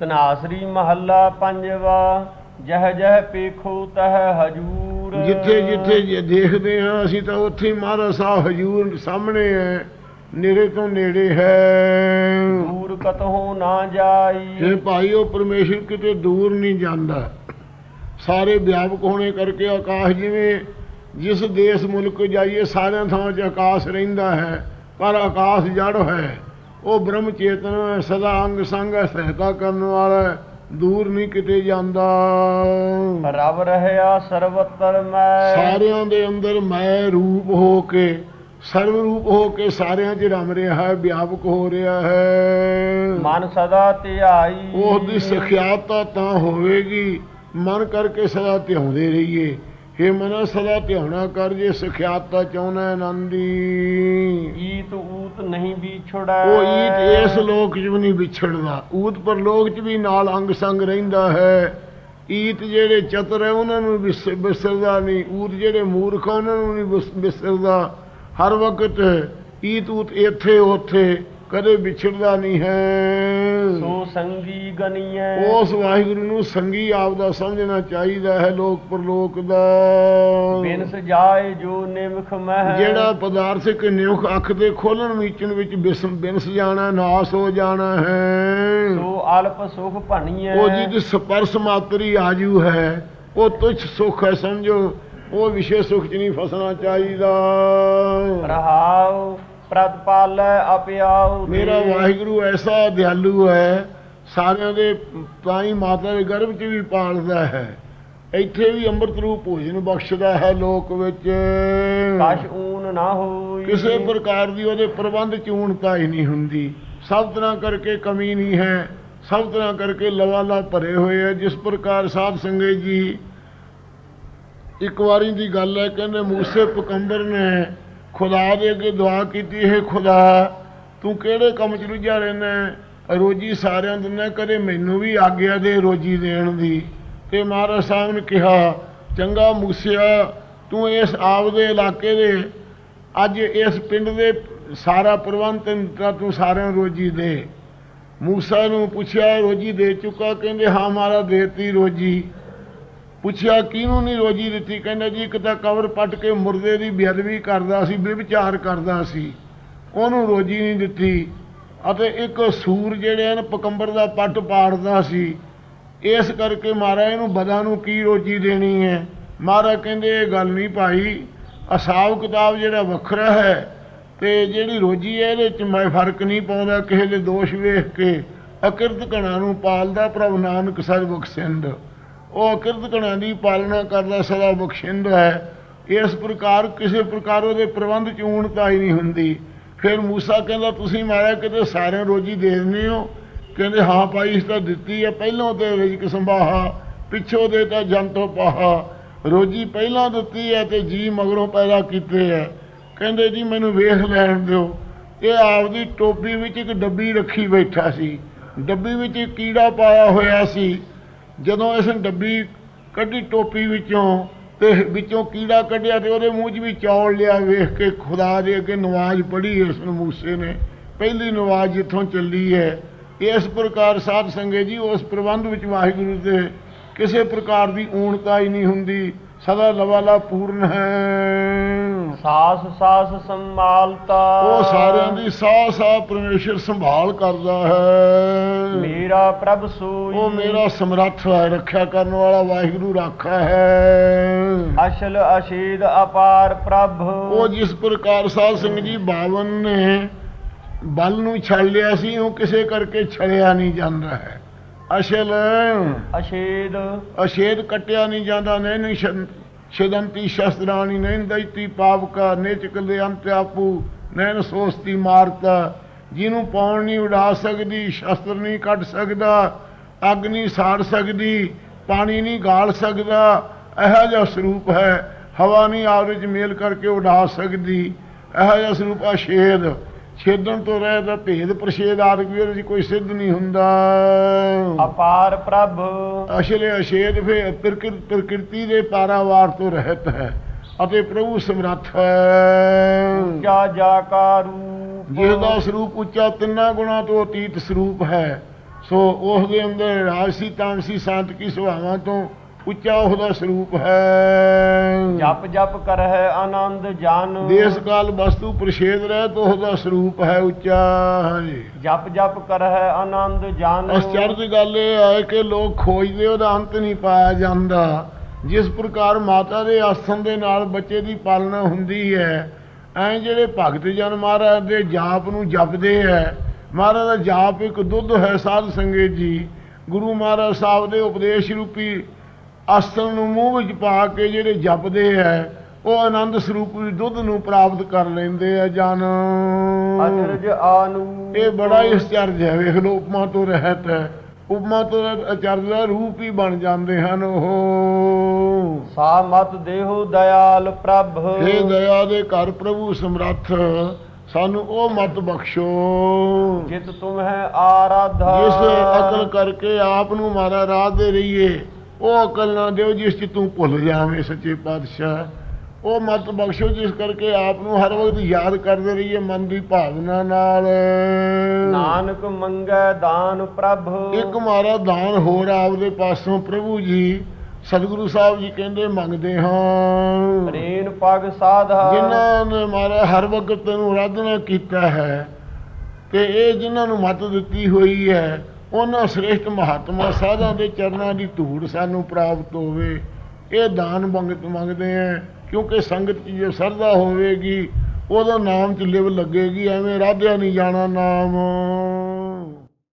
ਤਨਾਸਰੀ ਮਹੱਲਾ ਪੰਜਵਾ ਜਹ ਜਹ ਪੇਖੋ ਤਹ ਹਜੂਰ। ਜਿੱਥੇ ਜਿੱਥੇ ਜੇ ਦੇਖਦੇ ਹਾਂ ਅਸੀਂ ਤਾਂ ਉੱਥੇ ਹੀ ਮਹਾਰਾਜ ਸਾਹਿਬ ਹਜੂਰ ਸਾਹਮਣੇ ਹੈ ਨੇੜੇ ਤੋਂ ਨੇੜੇ ਹੈ। ਦੂਰ ਕਤਹੋ ਨਾ ਜਾਈ। ਜੇ ਭਾਈ ਉਹ ਪਰਮੇਸ਼ਰ ਕਿਤੇ ਦੂਰ ਨਹੀਂ ਜਾਂਦਾ। ਸਾਰੇ ਵਿਆਪਕ ਹੋਣੇ ਕਰਕੇ ਆਕਾਸ਼ ਜਿਵੇਂ ਜਿਸ ਦੇਸ਼ ਮੁਲਕ ਜਾਈਏ ਸਾਰਿਆਂ ਥਾਂ 'ਚ ਆਕਾਸ਼ ਰਹਿੰਦਾ ਹੈ ਪਰ ਆਕਾਸ਼ ਜੜ ਹੈ। ਉਹ ਬ੍ਰਹਮ ਚੇਤਨ ਹੈ ਸਦਾ ਅੰਗ ਸੰਗ ਹੈ ਸਹਾਇਤਾ ਕਰਨ ਵਾਲਾ ਹੈ, ਦੂਰ ਨਹੀਂ ਕਿਤੇ ਜਾਂਦਾ। ਰਬ ਰਹਿਆ ਸਰਵਤਰ ਮੈਂ। ਸਾਰਿਆਂ ਦੇ ਅੰਦਰ ਮੈਂ ਰੂਪ ਹੋ ਕੇ ਸਰਵ ਰੂਪ ਹੋ ਕੇ ਸਾਰਿਆਂ 'ਚ ਰਮ ਰਿਹਾ ਹੈ ਵਿਆਪਕ ਹੋ ਰਿਹਾ ਹੈ। ਮਨ ਸਦਾ ਧਿਆਈ। ਉਹ ਦੀ ਸਖਿਆਤਾ ਤਾਂ ਹੋਵੇਗੀ ਮਨ ਕਰਕੇ ਸਦਾ ਧਿਆਉਂਦੇ ਰਹੀਏ। हे ਮਨਾ ਸਦਾ ਧਿਆਉਣਾ ਕਰ ਜੇ ਸਖਿਆਤਾ ਚਾਹੁੰਦਾ ਆਨੰਦੀ। ਈਤ ਊਤ ਨਹੀਂ ਵਿਛੜੈ। ਉਹ ਈਤ ਇਸ ਲੋਕ 'ਚ ਵੀ ਨਹੀਂ ਵਿਛੜਦਾ। ਊਤ ਪਰ ਲੋਕ 'ਚ ਵੀ ਨਾਲ ਅੰਗ ਸੰਗ ਰਹਿੰਦਾ ਹੈ। ਈਤ ਜਿਹੜੇ ਚਤਰ ਹੈ ਉਹਨਾਂ ਨੂੰ ਵਿਸ- ਵਿਸਰਦਾ ਨਹੀਂ। ਊਤ ਜਿਹੜੇ ਮੂਰਖ ਉਹਨਾਂ ਨੂੰ ਨਹੀਂ ਵਿਸ- ਵਿਸਰਦਾ। ਹਰ ਵਕਤ ਈਤ ਊਤ ਇੱਥੇ ਉੱਥੇ ਕਦੇ ਵਿਛੜਦਾ ਨਹੀਂ ਹੈ। ਸੋ ਸੰਗੀ ਗਨੀਐ। ਉਸ ਵਾਹਿਗੁਰੂ ਨੂੰ ਸੰਗੀ ਆਪਦਾ ਸਮਝਣਾ ਚਾਹੀਦਾ ਹੈ ਲੋਕ ਪਰਲੋਕ ਦਾ। ਬਿਨਸ ਜਾਏ ਜੋ ਨਿਮਖ ਮਹਿ। ਜਿਹੜਾ ਪਦਾਰਥਿਕ ਨਿਉਖ ਅੱਖ ਦੇ ਖੋਲਣ ਮੀਚਣ ਵਿੱਚ ਬਿਸ ਬਿਨਸ ਜਾਣਾ ਨਾਸ ਹੋ ਜਾਣਾ ਹੈ। ਸੋ ਅਲਪ ਸੁਖ ਭਣੀਐ। ਉਹ ਜਿਹਦੀ ਸਪਰਸ ਮਾਤਰੀ ਆਜੂ ਹੈ ਉਹ ਤੁਛ ਸੁਖ ਹੈ ਸਮਝੋ ਉਹ ਵਿਸ਼ੇ ਸੁਖ 'ਚ ਨਹੀਂ ਫਸਣਾ ਚਾਹੀਦਾ। ਰਹਾਉ ਪ੍ਰਤਪਾਲੈ ਅਪਿਆਉ ਮੇਰਾ ਵਾਹਿਗੁਰੂ ਐਸਾ ਦਿਆਲੂ ਹੈ ਸਾਰਿਆਂ ਦੇ ਪਾਈ ਮਾਤਾ ਦੇ ਗਰਭ 'ਚ ਵੀ ਪਾਲਦਾ ਹੈ। ਇੱਥੇ ਵੀ ਅੰਮ੍ਰਿਤ ਰੂਪ ਭੋਜਨ ਬਖਸ਼ਦਾ ਹੈ ਲੋਕ ਵਿੱਚ। ਕਛ ਊਨ ਨਾ ਹੋਈ। ਕਿਸੇ ਪ੍ਰਕਾਰ ਦੀ ਉਹਦੇ ਪ੍ਰਬੰਧ ਚ ਊਣਤਾ ਹੀ ਨਹੀਂ ਹੁੰਦੀ। ਸਭ ਤਰ੍ਹਾਂ ਕਰਕੇ ਕਮੀ ਨਹੀਂ ਹੈ। ਸਭ ਤਰ੍ਹਾਂ ਕਰਕੇ ਲਵਾਲਾ ਭਰੇ ਹੋਏ ਹੈ। ਜਿਸ ਪ੍ਰਕਾਰ ਸਾਧ ਸੰਗਤ ਜੀ ਇੱਕ ਵਾਰੀ ਦੀ ਗੱਲ ਹੈ ਕਹਿੰਦੇ ਮੂਸੇ ਪਕੰਬਰ ਨੇ ਖੁਦਾ ਦੇ ਅੱਗੇ ਦੁਆ ਕੀਤੀ, ਹੈ ਖੁਦਾ, ਤੂੰ ਕਿਹੜੇ ਕੰਮ 'ਚ ਰੁੱਝਿਆ ਰਹਿੰਦਾ ਰੋਜੀ ਸਾਰਿਆਂ ਨੂੰ ਦਿੰਦਾ ਕਦੇ ਮੈਨੂੰ ਵੀ ਆਗਿਆ ਦੇ ਰੋਜੀ ਦੇਣ ਦੀ। ਤੇ ਮਹਾਰਾਜ ਸਾਹਿਬ ਨੇ ਕਿਹਾ, ਚੰਗਾ ਮੂਸਿਆ, ਤੂੰ ਇਸ ਆਪ ਦੇ ਇਲਾਕੇ ਦੇ, ਅੱਜ ਇਸ ਪਿੰਡ ਦੇ ਸਾਰਾ ਪ੍ਰਬੰਧ ਤੈਨੂੰ ਤੂੰ ਸਾਰਿਆਂ ਨੂੰ ਰੋਜੀ ਦੇ। ਮੂਸਾ ਨੂੰ ਪੁੱਛਿਆ, ਰੋਜੀ ਦੇ ਚੁੱਕਾ? ਕਹਿੰਦੇ, ਹਾਂ ਮਾਰਾ ਦੇਤੀ ਰੋਜੀ। ਪੁੱਛਿਆ, ਕਿਹਨੂੰ ਨਹੀਂ ਰੋਜੀ ਦਿੱਤੀ? ਕਹਿੰਦਾ, ਜੀ, ਇੱਕ ਤਾਂ ਕਬਰ ਪੱਟ ਕੇ ਮੁਰਦੇ ਦੀ ਬੇਅਦਬੀ ਕਰਦਾ ਸੀ ਵਿਚਾਰ ਕਰਦਾ ਸੀ। ਉਹਨੂੰ ਰੋਜੀ ਨਹੀਂ ਦਿੱਤੀ। ਅਤੇ ਇੱਕ ਸੂਰ ਜਿਹੜੇ ਹਨ, ਪਕੰਬਰ ਦਾ ਪੱਟ ਪਾੜਦਾ ਸੀ। ਇਸ ਕਰਕੇ ਮਹਾਰਾਜ, ਇਹਨੂੰ ਬਦਾਂ ਨੂੰ ਕੀ ਰੋਜੀ ਦੇਣੀ ਹੈ? ਮਹਾਰਾਜ ਕਹਿੰਦੇ, ਇਹ ਗੱਲ ਨਹੀਂ ਭਾਈ। ਅਸਾਬ ਕਿਤਾਬ ਜਿਹੜਾ ਵੱਖਰਾ ਹੈ ਤੇ ਜਿਹੜੀ ਰੋਜੀ ਹੈ, ਇਹਦੇ ਚ ਮੈਂ ਫ਼ਰਕ ਨਹੀਂ ਪਾਉਂਦਾ। ਕਿਸੇ ਦੇ ਦੋਸ਼ ਵੇਖ ਕੇ ਅਕਿਰਤ ਕਣਾ ਨੂੰ ਪਾਲਦਾ, ਪ੍ਰਭ ਨਾਨਕ ਸਰ ਬਖਸ਼ਿੰਦ ਉਹ ਅਕਿਰਤ ਕਣਾ ਦੀ ਪਾਲਣਾ ਕਰਦਾ ਸਦਾ ਬਖਸ਼ਿੰਦ ਹੈ। ਇਸ ਪ੍ਰਕਾਰ, ਕਿਸੇ ਪ੍ਰਕਾਰ ਉਹਦੇ ਪ੍ਰਬੰਧ ਚੂਣਤਾ ਹੀ ਨਹੀਂ ਹੁੰਦੀ। ਫਿਰ ਮੂਸਾ ਕਹਿੰਦਾ, ਤੁਸੀਂ ਮਾਰਿਆ ਕਿਤੇ ਸਾਰਿਆਂ ਰੋਜੀ ਦੇ ਦਿੰਦੇ ਹੋ। ਕਹਿੰਦੇ, ਹਾਂ ਭਾਈ ਇਸ ਤਾਂ ਦਿੱਤੀ ਹੈ ਪਹਿਲੋਂ ਤੇ ਰਿਜਕ ਸੰਭਾਹਾ, ਪਿੱਛੋਂ ਦੇ ਤਾਂ ਜੰਤੋ ਪਾਹਾ ਰੋਜੀ ਪਹਿਲਾਂ ਦਿੱਤੀ ਹੈ ਤੇ ਜੀ ਮਗਰੋਂ ਪੈਦਾ ਕੀਤੇ ਹੈ ਕਹਿੰਦੇ, ਜੀ, ਮੈਨੂੰ ਵੇਖ ਲੈਣ ਦਿਓ। ਇਹ ਆਪਦੀ ਟੋਪੀ ਵਿੱਚ ਇੱਕ ਡੱਬੀ ਰੱਖੀ ਬੈਠਾ ਸੀ। ਡੱਬੀ ਵਿੱਚ ਕੀੜਾ ਪਾਇਆ ਹੋਇਆ ਸੀ। ਜਦੋਂ ਇਸ ਡੱਬੀ ਕੱਢੀ ਟੋਪੀ ਵਿੱਚੋਂ ਤੇ ਵਿੱਚੋਂ ਕੀੜਾ ਕੱਢਿਆ ਤੇ ਉਹਦੇ ਮੂੰਹ 'ਚ ਵੀ ਚੌਲ ਲਿਆ, ਵੇਖ ਕੇ ਖੁਦਾ ਦੇ ਅੱਗੇ ਨਵਾਜ਼ ਪੜ੍ਹੀ ਇਸ ਨੂੰ ਮੂਸੇ ਨੇ। ਪਹਿਲੀ ਨਵਾਜ਼ ਜਿੱਥੋਂ ਚੱਲੀ ਹੈ ਇਸ ਪ੍ਰਕਾਰ ਸਾਧ ਸੰਗਤ ਜੀ, ਉਸ ਪ੍ਰਬੰਧ ਵਿੱਚ ਵਾਹਿਗੁਰੂ ਦੇ ਕਿਸੇ ਪ੍ਰਕਾਰ ਦੀ ਊਣਤਾ ਹੀ ਨਹੀਂ ਹੁੰਦੀ। ਸਦਾ ਲਵਾਲਾ ਪੂਰਨ ਹੈ। ਸਾਸ ਸਾਸ ਸੰਭਾਲਤਾ। ਉਹ ਸਾਰਿਆਂ ਦੀ ਸਾਹ ਸਾਹ ਪਰਮੇਸ਼ਰ ਸੰਭਾਲ ਕਰਦਾ ਹੈ। ਮੇਰਾ ਪ੍ਰਭ ਸੋਈ। ਉਹ ਮੇਰਾ ਸਮਰੱਥ ਹੈ ਰੱਖਿਆ ਕਰਨ ਵਾਲਾ ਵਾਹਿਗੁਰੂ ਰਾਖਾ ਹੈ। ਅਸ਼ਲ ਅਸ਼ੇਦ ਅਪਾਰ ਪ੍ਰਭ। ਉਹ ਜਿਸ ਪ੍ਰਕਾਰ ਸਾਧ ਸਿੰਘ ਜੀ ਬਾਵਨ ਨੇ ਬਲ ਨੂੰ ਛੜ ਲਿਆ ਸੀ ਉਹ ਕਿਸੇ ਕਰਕੇ ਛੜਿਆ ਨਹੀਂ ਜਾਂਦਾ ਹੈ। ਅਸਲ। ਅਸ਼ੇਦ। ਅਸ਼ੇਦ ਕਟਿਆ ਨਹੀਂ ਜਾਂਦਾ ਨੈਨ ਛਦੰਤੀ ਸ਼ਸਤਰਾਣੀ ਨੈਨ ਦੈਤੀ ਪਾਵਕਾ ਨੇਚਕ ਦੇ ਅੰਤ ਆਪੂ ਨੈਨ ਸੋਸਤੀ ਮਾਰਤਾ। ਜਿਹਨੂੰ ਪੌਣ ਨਹੀਂ ਉਡਾ ਸਕਦੀ ਸ਼ਸਤਰ ਨਹੀਂ ਕੱਢ ਸਕਦਾ ਅੱਗ ਨਹੀਂ ਸਾੜ ਸਕਦੀ ਪਾਣੀ ਨਹੀਂ ਗਾਲ ਸਕਦਾ ਇਹੋ ਜਿਹਾ ਸਰੂਪ ਹੈ। ਹਵਾ ਨਹੀਂ ਚ ਮੇਲ ਕਰਕੇ ਉਡਾ ਸਕਦੀ ਇਹੋ ਜਿਹਾ ਸਰੂਪ ਅਸ਼ੇਦ। ਛੇਦਣ ਤੋਂ ਰਹਿ ਦਾ ਭੇਦ ਪ੍ਰਸ਼ੇਦ ਆਦਿ ਵੀ ਉਹਦੇ ਕੋਈ ਸਿੱਧ ਨਹੀਂ ਹੁੰਦਾ। ਅਪਾਰ ਪ੍ਰਭ। ਅਸ਼ਲੇ ਅਸ਼ੇਦ ਫੇ ਪ੍ਰਕਿਰ- ਪ੍ਰਕਿਰਤੀ ਦੇ ਪਾਰਾਵਾਰ ਤੋਂ ਰਹਿਤ ਹੈ ਅਤੇ ਪ੍ਰਭੂ ਸਮਰੱਥ ਹੈ। ਉੱਚਾ ਜਾ ਕਾ ਰੂਪ। ਜਿਸ ਦਾ ਸਰੂਪ ਉੱਚਾ ਤਿੰਨਾਂ ਗੁਣਾ ਤੋਂ ਅਤੀਤ ਸਰੂਪ ਹੈ ਸੋ ਉਸ ਦੇ ਅੰਦਰ ਰਾਜਸੀ ਤਾਮਸੀ ਸਾਤਕੀ ਸੁਭਾਵਾਂ ਤੋਂ ਉੱਚਾ ਉਹਦਾ ਸਰੂਪ ਹੈ। ਜਪ ਜਪ ਕਰਹਿ ਆਨੰਦ ਜਨ। ਦੇਸ ਕਾਲ ਵਸਤੂ ਪ੍ਰਸ਼ੇਦ ਰਹਿਤ ਉਹਦਾ ਸਰੂਪ ਹੈ ਉੱਚਾ ਹਾਂਜੀ। ਜਪ ਜਪ ਕਰਹਿ ਆਨੰਦ ਜਨ। ਅਸਚਰਜ ਗੱਲ ਇਹ ਹੈ ਕਿ ਲੋਕ ਖੋਜਦੇ ਉਹਦਾ ਅੰਤ ਨਹੀਂ ਪਾਇਆ ਜਾਂਦਾ। ਜਿਸ ਪ੍ਰਕਾਰ ਮਾਤਾ ਦੇ ਆਸਣ ਦੇ ਨਾਲ ਬੱਚੇ ਦੀ ਪਾਲਣਾ ਹੁੰਦੀ ਹੈ ਐਂ ਜਿਹੜੇ ਭਗਤ ਜਨ ਮਹਾਰਾਜ ਦੇ ਜਾਪ ਨੂੰ ਜਪਦੇ ਹੈ ਮਹਾਰਾਜ ਦਾ ਜਾਪ ਇੱਕ ਦੁੱਧ ਹੈ ਸਾਧ ਸੰਗਤ ਜੀ। ਗੁਰੂ ਮਹਾਰਾਜ ਸਾਹਿਬ ਦੇ ਉਪਦੇਸ਼ ਰੂਪੀ ਆਸਣ ਨੂੰ ਮੂੰਹ ਵਿੱਚ ਪਾ ਕੇ ਜਿਹੜੇ ਜਪਦੇ ਹੈ ਉਹ ਆਨੰਦ ਸਰੂਪ ਵੀ ਦੁੱਧ ਨੂੰ ਪ੍ਰਾਪਤ ਕਰ ਲੈਂਦੇ ਆ ਜਨ। ਅਚਰਜ ਆਨੂ। ਇਹ ਬੜਾ ਹੀ ਅਚਰਜ ਹੈ ਵੇਖ ਲਓ ਉਪਮਾ ਤੋਂ ਰਹਿਤ ਹੈ। ਉਪਮਾ ਤੋਂ ਅਚਰਜ ਦਾ ਰੂਪ ਹੀ ਬਣ ਜਾਂਦੇ ਹਨ ਉਹ। ਸਾ ਮਤ ਦੇਹੁ ਦਇਆਲ ਪ੍ਰਭ। ਹੇ ਦਇਆ ਦੇ ਘਰ ਪ੍ਰਭੂ ਸਮਰੱਥ ਸਾਨੂੰ ਉਹ ਮਤ ਬਖਸ਼ੋ। ਜਿਤ ਤੁਮ ਹੈ ਆਰਾਧਾ। ਜਿਸ ਅਕਲ ਕਰਕੇ ਆਪ ਨੂੰ ਮਾਰਾ ਰਾਹ ਦੇ ਰਹੀਏ ਉਹ ਅਕਲ ਨਾ ਦਿਓ ਜਿਸ ਚ ਤੂੰ ਭੁੱਲ ਜਾਵੇਂ ਸੱਚੇ ਪਾਤਸ਼ਾਹ। ਉਹ ਮਤ ਬਖਸ਼ੋ ਜਿਸ ਕਰਕੇ ਆਪ ਨੂੰ ਹਰ ਵਕਤ ਯਾਦ ਕਰਦੇ ਰਹੀਏ ਮਨ ਦੀ ਭਾਵਨਾ ਨਾਲ। ਨਾਨਕ ਮੰਗੈ ਦਾਨ ਪ੍ਰਭ। ਇੱਕ ਮਾਰਾ ਦਾਨ ਹੋਰ ਆਪਦੇ ਪਾਸੋਂ ਪ੍ਰਭੂ ਜੀ ਸਤਿਗੁਰੂ ਸਾਹਿਬ ਜੀ ਕਹਿੰਦੇ ਮੰਗਦੇ ਹਾਂ। ਰੇਨ ਪਗ ਸਾਧਾ। ਜਿਨ੍ਹਾਂ ਨੇ ਮਾਰਾ ਹਰ ਵਕਤ ਤੈਨੂੰ ਆਰਾਧਨਾ ਕੀਤਾ ਹੈ ਤੇ ਇਹ ਜਿਨ੍ਹਾਂ ਨੂੰ ਮੱਤ ਦਿੱਤੀ ਹੋਈ ਹੈ ਉਹਨਾਂ ਸ੍ਰੇਸ਼ਟ ਮਹਾਤਮਾ ਸਾਧਾਂ ਦੇ ਚਰਨਾਂ ਦੀ ਧੂੜ ਸਾਨੂੰ ਪ੍ਰਾਪਤ ਹੋਵੇ। ਇਹ ਦਾਨ ਮੰਗਤ ਮੰਗਦੇ ਆ, ਕਿਉਂਕਿ ਸੰਗਤ 'ਚ ਜੇ ਸਰਦਾ ਹੋਵੇਗੀ, ਉਹਦਾ ਨਾਮ ਚ ਲਿਵ ਲੱਗੇਗੀ, ਐਵੇਂ ਰਾਧਿਆ ਨਹੀਂ ਜਾਣਾ ਨਾਮ।